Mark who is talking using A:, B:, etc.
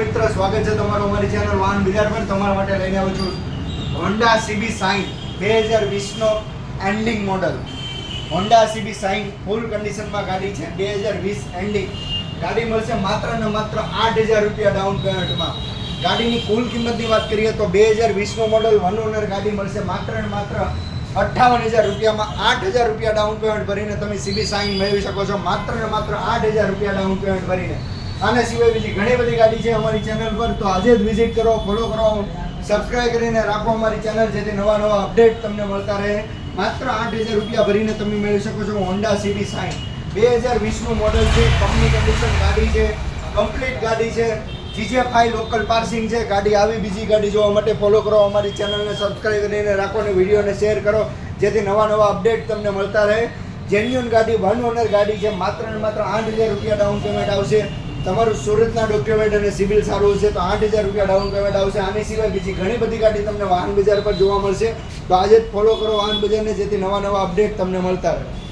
A: મિત્ર, સ્વાગત છે તમારું અમારી ચેનલ વાહન બજાર પર. તમારા માટે લઈને આવું છું હોન્ડા સીબી સાઇન બે હજાર વીસનો ending model Honda CB shine full કન્ડિશનમાં ગાડી છે. બે હજાર વીસ એન્ડિંગ ગાડી મળશે માત્ર ને માત્ર આઠ હજાર રૂપિયા ડાઉન પેમેન્ટમાં ગાડીની કુલ કિંમતની વાત કરીએ તો બે હજાર વીસનો મોડલ વન ઓનર ગાડી મળશે માત્ર ને માત્ર અઠ્ઠાવન હજાર રૂપિયામાં આઠ હજાર રૂપિયા ડાઉન પેમેન્ટ ભરીને તમે સીબી સાઇન મેળવી શકો છો. માત્ર ને માત્ર આઠ હજાર રૂપિયા ડાઉન પેમેન્ટ ભરીને. આના સિવાય બીજી ઘણી બધી ગાડી છે અમારી ચેનલ પર. તો આજે જ વિઝિટ કરો ફોલો કરો સબસ્ક્રાઇબ કરીને રાખો અમારી ચેનલ જેથી નવા નવા અપડેટ તમને મળતા રહે. માત્ર આઠ હજાર રૂપિયા ભરીને તમે મેળવી શકો છો હોન્ડા સિટી સાઇન બે હજાર વીસનું મોડલ છે કંપની કન્ડિશન ગાડી છે કમ્પ્લીટ ગાડી છે. જીજે ફાઈ લોકલ પાર્સિંગ છે, ગાડી આવી, બીજી ગાડી જોવા માટે ફોલો કરો અમારી ચેનલને સબસ્ક્રાઈબ કરીને રાખો અને વિડીયોને શેર કરો, જેથી નવા નવા અપડેટ તમને મળતા રહે. જેન્યુઅન ગાડી વન ઓનર ગાડી છે, માત્ર ને માત્ર આઠ હજાર રૂપિયા ડાઉન પેમેન્ટ આવશે. તમારું સુરતના ડોક્યુમેન્ટ અને સિવિલ સારું હશે તો આઠ હજાર રૂપિયા ડાઉન પેમેન્ટ આવશે. આની સિવાય બીજી ઘણી બધી ગાડી તમને વાહન બજાર પર જોવા મળશે. તો આજે જ ફોલો કરો વાહન બજારને, જેથી નવા નવા અપડેટ તમને મળતા રહે.